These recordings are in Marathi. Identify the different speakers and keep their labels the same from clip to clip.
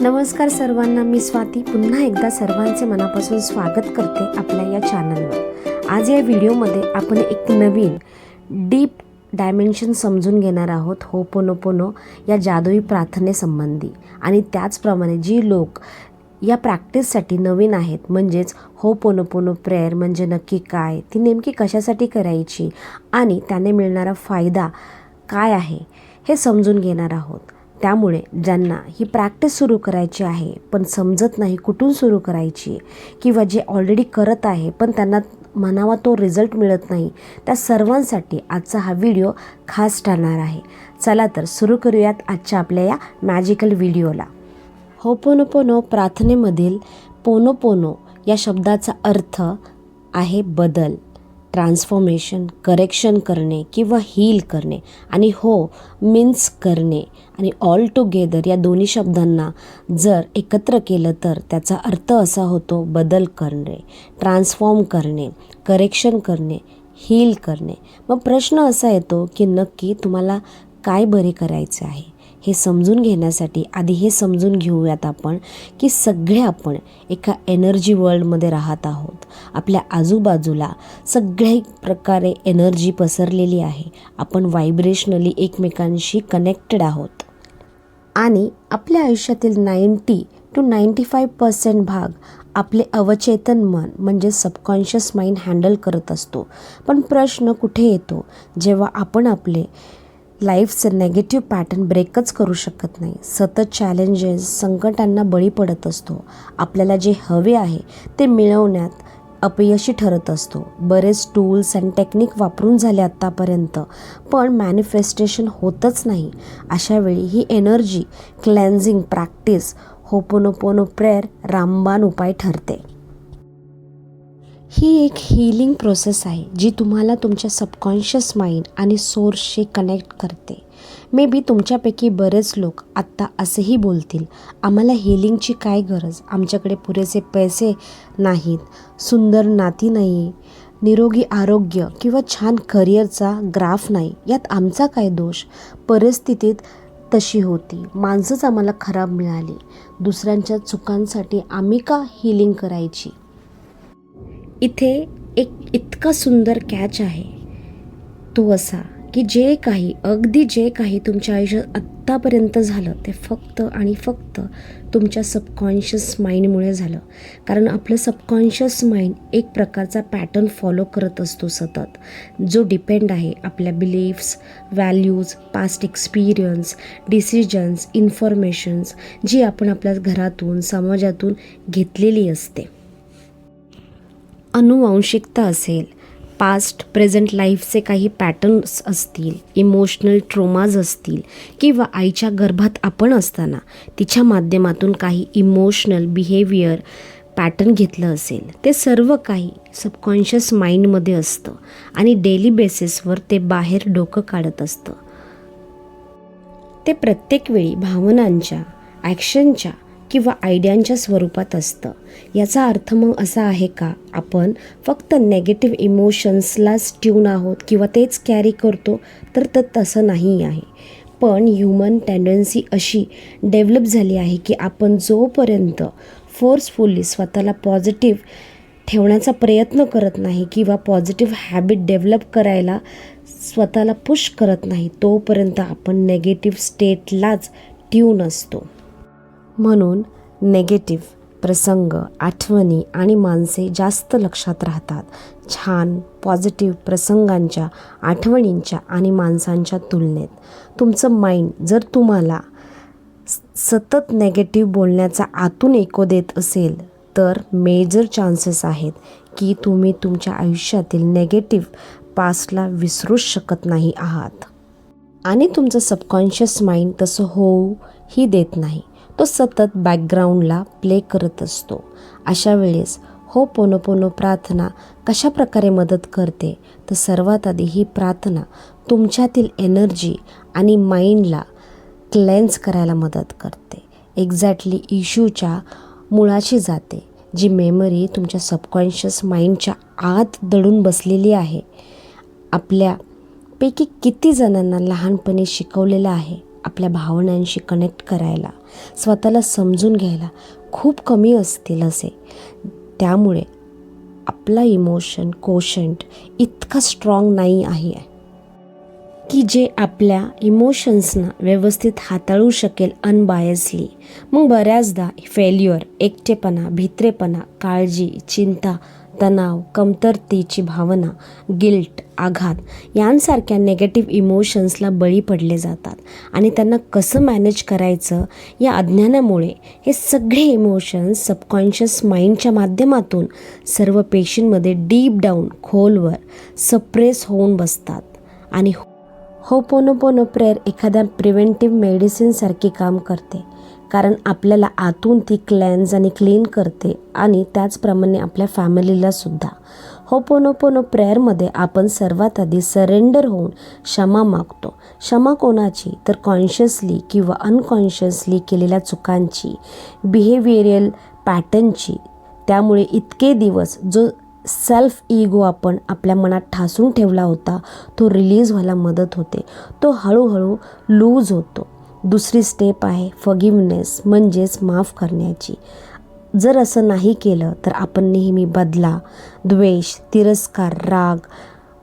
Speaker 1: नमस्कार सर्वांना मी स्वाती. पुन्हा एकदा सर्वांचे मनापासून स्वागत करते आपल्या या चॅनलवर आज या व्हिडिओमध्ये आपण एक नवीन डीप डायमेन्शन समजून घेणार आहोत हो या जादुई प्रार्थनेसंबंधी आणि त्याचप्रमाणे जी लोक या प्रॅक्टिससाठी नवीन आहेत म्हणजेच हो पोनो पोनो प्रेयर म्हणजे नक्की काय ती नेमकी कशासाठी करायची आणि त्याने मिळणारा फायदा काय आहे हे समजून घेणार आहोत. त्यामुळे ज्यांना ही प्रॅक्टिस सुरू करायची आहे पण समजत नाही कुठून सुरू करायची किंवा जे ऑलरेडी करत आहे पण त्यांना म्हणावा तो रिझल्ट मिळत नाही त्या सर्वांसाठी आजचा हा व्हिडिओ खास ठरणार आहे. चला तर सुरू करूयात आजच्या आपल्या या मॅजिकल व्हिडिओला होपोनोपोनो प्रार्थनेमधील पोनोपोनो या शब्दाचा अर्थ आहे बदल. ट्रान्सफॉर्मेशन करेक्शन करणे किंवा हील करणे आणि हो मीन्स करणे आणि ऑल टुगेदर या दोन्ही शब्दांना जर एकत्र केलं तर त्याचा अर्थ असा होतो बदल करणे ट्रान्सफॉर्म करणे करेक्शन करणे हील करणे. मग प्रश्न असा येतो की नक्की तुम्हाला काय बरे करायचे आहे? हे समजून घेण्यासाठी आधी हे समजून घेऊयात आपण की सगळे आपण एका एनर्जी वर्ल्डमध्ये राहत आहोत. आपल्या आजूबाजूला सगळ्या प्रकारे एनर्जी पसरलेली आहे. आपण व्हायब्रेशनली एकमेकांशी कनेक्टेड आहोत. आणि आपल्या आयुष्यातील ninety two ninety five percent भाग आपले अवचेतन मन म्हणजे सबकॉन्शियस माइंड हँडल करत असतो. पण प्रश्न कुठे येतो? जेव्हा आपण आपले लाईफचं नेगेटिव्ह पॅटर्न ब्रेकच करू शकत नाही. सतत चॅलेंजेस संकटांना बळी पडत असतो. आपल्याला जे हवे आहे ते मिळवण्यात अपयशी ठरत असतो. बरेच टूल्स अँड टेक्निक वापरून झाले आत्तापर्यंत पण मॅनिफेस्टेशन होतच नाही. अशावेळी ही energy cleansing practice ho'oponopono prayer रामबाण उपाय ठरते. ही एक हिलिंग प्रोसेस आहे जी तुम्हाला तुमच्या सबकॉन्शियस माइंड आणि सोर्सशी कनेक्ट करते. मे बी तुमच्यापैकी बरेच लोक आत्ता असेही बोलतील आम्हाला हिलिंगची काय गरज? आमच्याकडे पुरेसे पैसे नाहीत सुंदर नाती नाही निरोगी आरोग्य किंवा छान करिअरचा ग्राफ नाही यात आमचा काय दोष? परिस्थितीत तशी होती माणसंच आम्हाला खराब मिळाली. दुसऱ्यांच्या चुकांसाठी आम्ही का हिलिंग करायची? इथे एक इतका सुंदर कॅच आहे. तो असा की जे काही अगदी जे काही तुमच्या आयुष्यात आत्तापर्यंत झालं ते फक्त आणि फक्त तुमच्या सबकॉन्शियस माइंडमुळे झालं. कारण आपलं सबकॉन्शियस माइंड एक प्रकारचा पॅटर्न फॉलो करत असतो सतत. जो डिपेंड आहे आपल्या beliefs values past experience decisions informations जी आपण आपल्या घरातून समाजातून घेतलेली असते. अनुवांशिकता असेल. पास्ट प्रेझेंट लाईफचे काही पॅटर्न्स असतील इमोशनल ट्रोमाज असतील किंवा आईच्या गर्भात आपण असताना तिच्या माध्यमातून काही इमोशनल बिहेवियर पॅटर्न घेतलं असेल. ते सर्व काही सबकॉन्शियस माइंडमध्ये असतं आणि डेली बेसिसवर ते बाहेर डोकं काढत असतं. ते प्रत्येक वेळी भावनांच्या ॲक्शनच्या किंवा आयडियांच्या स्वरूपात असतं. याचा अर्थ मग असा आहे का आपण फक्त नेगेटिव्ह इमोशन्सलाच ट्यून आहोत किंवा तेच कॅरी करतो तर तर तसं नाही आहे. पण ह्युमन टेंडन्सी अशी डेव्हलप झाली आहे की आपण जोपर्यंत फोर्सफुली स्वतःला पॉझिटिव्ह ठेवण्याचा प्रयत्न करत नाही किंवा पॉझिटिव्ह हॅबिट डेव्हलप करायला स्वतःला पुश करत नाही तोपर्यंत आपण नेगेटिव्ह स्टेटलाच ट्यून असतो. म्हणून नेगेटिव्ह प्रसंग आठवणी आणि माणसे जास्त लक्षात राहतात. छान पॉझिटिव्ह प्रसंगांच्या आठवणींच्या आणि माणसांच्या तुलनेत. तुमचं माइंड जर तुम्हाला सतत नेगेटिव्ह बोलण्याचा आतून एको देत असेल तर मेजर चान्सेस आहेत की तुम्ही तुमच्या आयुष्यातील नेगेटिव्ह पास्टला विसरूच शकत नाही आहात. आणि तुमचं सबकॉन्शियस माइंड तसं होऊ ही देत नाही. तो सतत बॅकग्राऊंडला प्ले करत असतो. अशा वेळेस हो पोनो पोनो प्रार्थना कशा प्रकारे मदत करते? तर सर्वात आधी ही प्रार्थना तुमच्यातील एनर्जी आणि माइंडला क्लेन्स करायला मदत करते. एक्झॅक्टली इश्यूच्या मुळाशी जाते जी मेमरी तुमच्या सबकॉन्शियस माइंडच्या आत दडून बसलेली आहे. आपल्यापैकी किती जणांना लहानपणी शिकवलेलं आहे? आपल्या भावनांशी कनेक्ट करायला स्वतःला समजून घ्यायला खूप कमी असतील असे. त्यामुळे आपला इमोशन कोशंट इतका स्ट्रॉंग नाही आहे. की जे आपल्या इमोशन्सना व्यवस्थित हाताळू शकेल अनबायसली मग बऱ्याचदा फेल्युअर एकटेपणा भित्रेपणा काळजी चिंता तणाव कमतरतेची भावना गिल्ट आघात यांसारख्या नेगेटिव्ह इमोशन्सला बळी पडले जातात आणि त्यांना कसं मॅनेज करायचं या अज्ञानामुळे हे सगळे इमोशन्स सबकॉन्शियस माइंडच्या माध्यमातून सर्व पेशींमध्ये डीप डाऊन खोलवर सप्रेस होऊन बसतात आणि हो पोनो पोनो प्रेयर एखाद्या प्रिव्हेंटिव्ह मेडिसिनसारखी काम करते कारण आपल्याला आतून ती क्लॅन्स आणि क्लीन करते आणि त्याचप्रमाणे आपल्या फॅमिलीलासुद्धा हो पोनो पोनो प्रेयरमध्ये आपण सर्वात आधी सरेंडर होऊन क्षमा मागतो. क्षमा कोणाची? तर कॉन्शियसली किंवा अनकॉन्शियसली केलेल्या चुकांची बिहेवियरियल पॅटर्नची त्यामुळे इतके दिवस जो सेल्फ इगो आपण आपल्या मनात ठासून ठेवला होता तो रिलीज व्हायला मदत होते. तो हळूहळू लूज होतो. दुसरी स्टेप आहे फगिवनेस म्हणजेच माफ करण्याची. जर असं नाही केलं तर आपण नेहमी बदला द्वेष तिरस्कार राग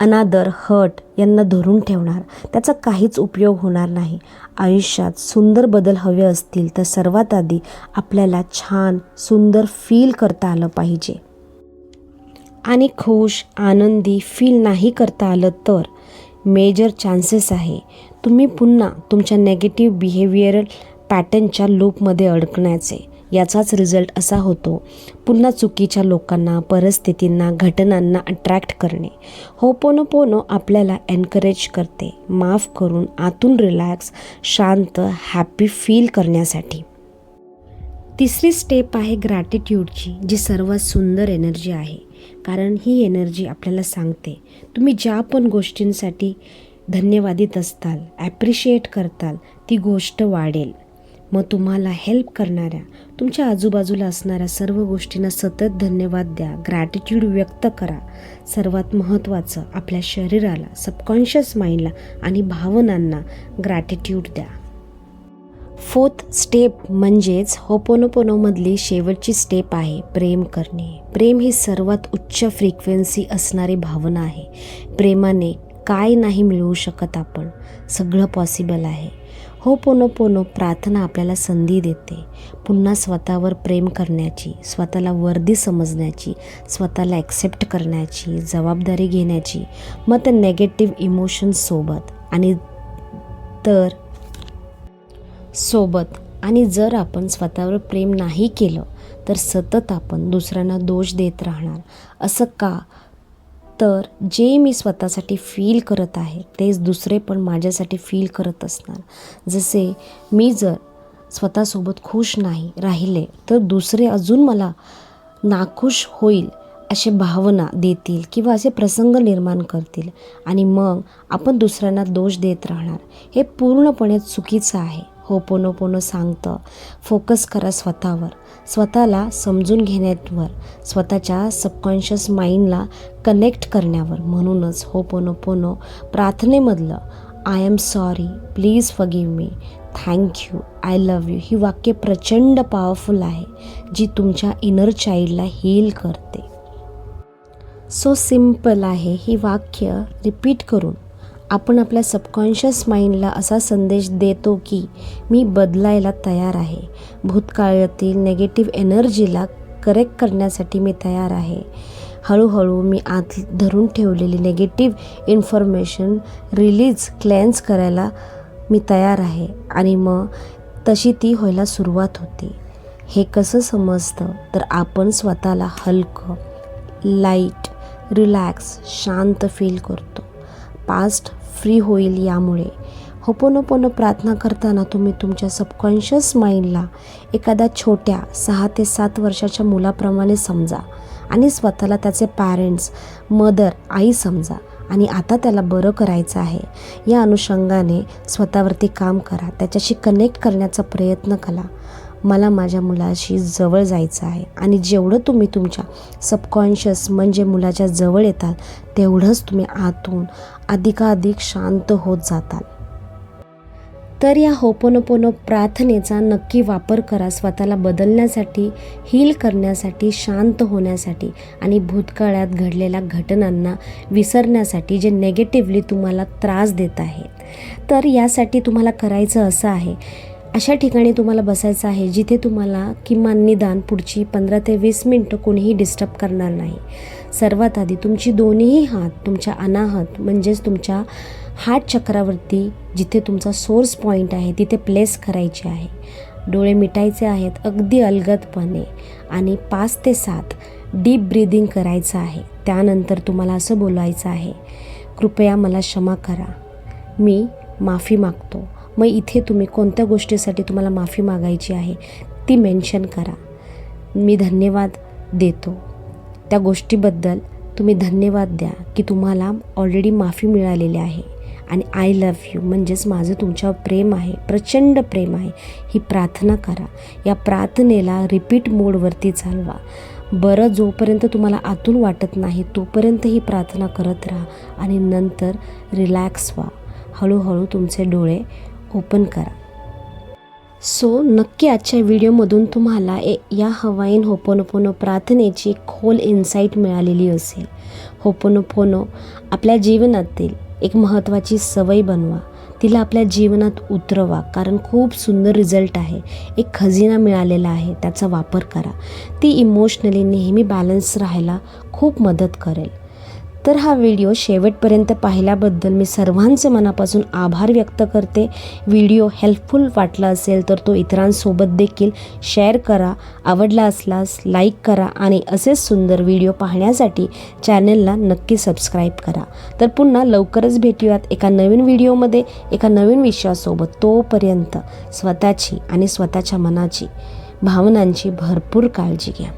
Speaker 1: अनादर हट यांना धरून ठेवणार. त्याचा काहीच उपयोग होणार नाही. आयुष्यात सुंदर बदल हवे असतील तर सर्वात आधी आपल्याला छान सुंदर फील करता आलं पाहिजे. आणि खुश आनंदी फील नाही करता आलं तर मेजर चान्सेस आहे. तुम्ही पुन्हा तुमच्या नेगेटिव्ह बिहेवियरल पॅटर्नच्या लूपमध्ये अडकण्याचे याचाच रिझल्ट असा होतो पुन्हा चुकीच्या लोकांना परिस्थितींना घटनांना अट्रॅक्ट करणे. हो पोनो पोनो आपल्याला एनकरेज करते माफ करून आतून रिलॅक्स शांत हॅपी फील करण्यासाठी. तिसरी स्टेप आहे ग्रॅटिट्यूडची जी सर्वात सुंदर एनर्जी आहे. कारण ही एनर्जी आपल्याला सांगते तुम्ही ज्या पण गोष्टींसाठी धन्यवादित असताल ॲप्रिशिएट करताल ती गोष्ट वाढेल. मग तुम्हाला हेल्प करणाऱ्या तुमच्या आजूबाजूला असणाऱ्या सर्व गोष्टींना सतत धन्यवाद द्या ग्रॅटिट्यूड व्यक्त करा. सर्वात महत्त्वाचं आपल्या शरीराला सबकॉन्शियस माइंडला आणि भावनांना ग्रॅटिट्यूड द्या. फोर्थ स्टेप म्हणजेच होपोनोपोनोमधली शेवटची स्टेप आहे प्रेम करणे. प्रेम ही सर्वात उच्च फ्रिक्वेन्सी असणारी भावना आहे. प्रेमाने काय नाही मिळवू शकत आपण. सगळं पॉसिबल आहे. हो पोनो पोनो प्रार्थना आपल्याला संधी देते. पुन्हा स्वतःवर प्रेम करण्याची स्वतःला वर्दी समजण्याची स्वतःला ॲक्सेप्ट करण्याची जबाबदारी घेण्याची मग तर नेगेटिव्ह इमोशन्ससोबत आणि तर सोबत आणि जर आपण स्वतःवर प्रेम नाही केलं तर सतत आपण दुसऱ्यांना दोष देत राहणार. असं का? तर जे मी स्वतःसाठी फील करत आहे तेच दुसरे पण माझ्यासाठी फील करत असणार. जसे मी जर स्वतःसोबत खुश नाही राहिले तर दुसरे अजून मला नाखुश होईल असे भावना देतील किंवा असे प्रसंग निर्माण करतील आणि मग आपण दुसऱ्यांना दोष देत राहणार. हे पूर्णपणे चुकीचं आहे. हो पोनो पोनो सांगतं. फोकस करा स्वतःवर. स्वतःला समजून घेण्यावर. स्वतःच्या सबकॉन्शियस माइंडला कनेक्ट करण्यावर. म्हणूनच ho'oponopono प्रार्थनेमधलं I am sorry please forgive me thank you I love you ही वाक्य प्रचंड पॉवरफुल आहे जी तुमच्या इनर चाइल्डला हील करते. सो सिंपल आहे. ही वाक्य रिपीट करून. आपण आपल्या सबकॉन्शियस माइंडला असा संदेश देतो की मी बदलायला तयार आहे. भूतकाळातील नेगेटिव्ह एनर्जीला करेक्ट करण्यासाठी मी तयार आहे. हळूहळू मी आत धरून ठेवलेली नेगेटिव्ह इन्फॉर्मेशन रिलीज क्लेन्स करायला मी तयार आहे आणि मग तशी ती व्हायला सुरुवात होते. हे कसं समजतं? तर आपण स्वतःला हलकं लाइट रिलॅक्स शांत फील करतो. पास्ट फ्री होईल यामुळे. होपोनोपोनो प्रार्थना करताना तुम्ही तुमच्या सबकॉन्शियस माइंडला एखाद्या छोट्या सहा ते सात वर्षाच्या मुलाप्रमाणे समजा आणि स्वतःला त्याचे पॅरेंट्स मदर आई समजा आणि आता त्याला बरं करायचं आहे. या अनुषंगाने स्वतःवरती काम करा त्याच्याशी कनेक्ट करण्याचा प्रयत्न करा. मला माझ्या मुलाशी जवळ जायचं आहे. आणि जेवढं तुम्ही तुमच्या सबकॉन्शियस म्हणजे मुलाच्या जवळ येताल तेवढंच तुम्ही आतून अधिकाधिक शांत होत जाताल. तर या होपोनोपोनो प्रार्थनेचा नक्की वापर करा स्वतःला बदलण्यासाठी हील करण्यासाठी शांत होण्यासाठी आणि भूतकाळात घडलेल्या घटनांना विसरण्यासाठी जे नेगेटिव्हली तुम्हाला त्रास देत आहेत. तर यासाठी तुम्हाला करायचं असं आहे अशा ठिकाणी तुम्हाला बसायचं आहे जिथे तुम्हाला किमान निदान पुढची पंधरा ते वीस मिनटं कोणीही डिस्टर्ब करणार नाही. सर्वात आधी तुमची दोन्हीही हात तुमच्या अनाहत म्हणजेच तुमच्या हात चक्रावरती जिथे तुमचा सोर्स पॉईंट आहे तिथे प्लेस करायचे आहे. डोळे मिटायचे आहेत अगदी अलगदपणे आणि पाच ते सात डीप ब्रीदिंग करायचं आहे. त्यानंतर तुम्हाला असं बोलायचं आहे कृपया मला क्षमा करा. मी माफी मागतो. मग इथे तुम्ही कोणत्या गोष्टीसाठी तुम्हाला माफी मागायची आहे ती मेन्शन करा. मी धन्यवाद देतो. त्या गोष्टीबद्दल तुम्ही धन्यवाद द्या की तुम्हाला ऑलरेडी माफी मिळालेली आहे. आणि आय लव्ह यू म्हणजेच माझं तुमच्यावर प्रेम आहे प्रचंड प्रेम आहे. ही प्रार्थना करा. या प्रार्थनेला रिपीट मोडवरती चालवा. बरं जोपर्यंत तुम्हाला आतून वाटत नाही तोपर्यंत ही प्रार्थना करत राहा. आणि नंतर रिलॅक्स व्हा. हळूहळू तुमचे डोळे ओपन करा. सो नक्की आजच्या व्हिडिओमधून तुम्हाला ए या हवाईन होपोनोपोनो प्रार्थनेची खोल इन्साईट मिळालेली असेल. होपोनोपोनो आपल्या जीवनातील एक महत्त्वाची सवय बनवा. तिला आपल्या जीवनात उतरवा कारण खूप सुंदर रिझल्ट आहे. एक खजिना मिळालेला आहे त्याचा वापर करा. ती इमोशनली नेहमी बॅलन्स राहायला खूप मदत करेल. तर हा व्हिडिओ शेवटपर्यंत पाहिल्याबद्दल मी सर्वांचे मनापासून आभार व्यक्त करते. व्हिडिओ हेल्पफुल वाटला असेल तर तो इतरांसोबत देखील शेअर करा आवडला असल्यास लाईक करा आणि असेच सुंदर व्हिडिओ पाहण्यासाठी चॅनलला नक्की सबस्क्राईब करा. तर पुन्हा लवकरच भेटूयात एका नवीन व्हिडिओमध्ये एका नवीन विषयासोबत तोपर्यंत स्वतःची आणि स्वतःच्या मनाची भावनांची भरपूर काळजी घ्या.